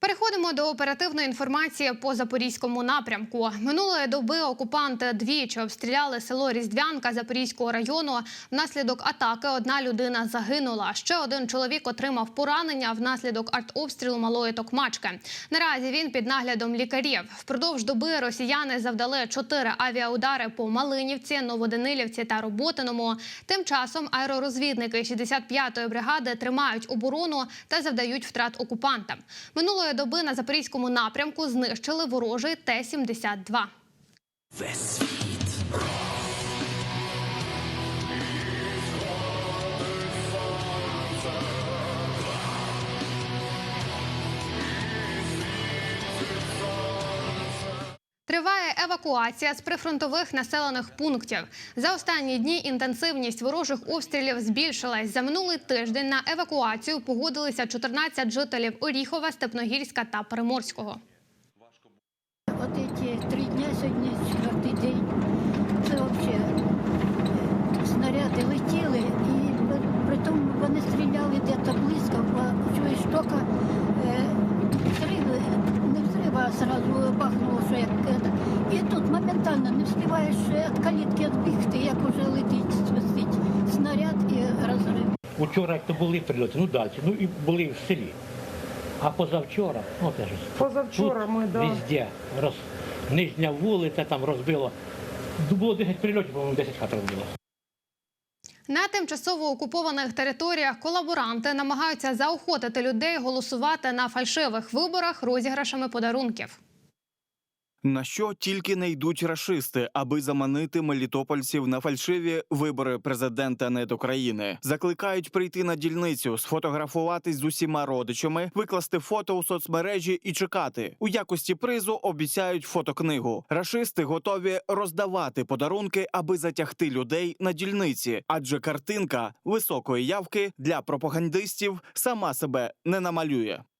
Переходимо до оперативної інформації по запорізькому напрямку. Минулої доби окупанти двічі обстріляли село Різдвянка Запорізького району. Внаслідок атаки одна людина загинула. Ще один чоловік отримав поранення внаслідок артобстрілу малої токмачки. Наразі він під наглядом лікарів. Впродовж доби росіяни завдали чотири авіаудари по Малинівці, Новоданилівці та Роботиному. Тим часом аеророзвідники 65-ї бригади тримають оборону та завдають втрат окупантам. Минулої доби на запорізькому напрямку знищили ворожий Т-72. Весь евакуація з прифронтових населених пунктів. За останні дні інтенсивність ворожих обстрілів збільшилась. За минулий тиждень на евакуацію погодилися 14 жителів Оріхова, Степногірська та Приморського. От эти три дня сьогодні четвертий день. Моментально не від калітки відбігти, як уже летить, свистить снаряд і розрив. Учора як то були прильоти, ну далі, ну і були в селі. А позавчора, ну теж Позавчора тут ми, да. везде роз, нижня вулиця там розбило. Було 10 прильотів, по-моєму, 10 хат розбило. На тимчасово окупованих територіях колаборанти намагаються заохотити людей голосувати на фальшивих виборах розіграшами подарунків. На що тільки не йдуть рашисти, аби заманити мелітопольців на фальшиві вибори президента недокраїни. Закликають прийти на дільницю, сфотографуватись з усіма родичами, викласти фото у соцмережі і чекати. У якості призу обіцяють фотокнигу. Рашисти готові роздавати подарунки, аби затягти людей на дільниці, адже картинка високої явки для пропагандистів сама себе не намалює.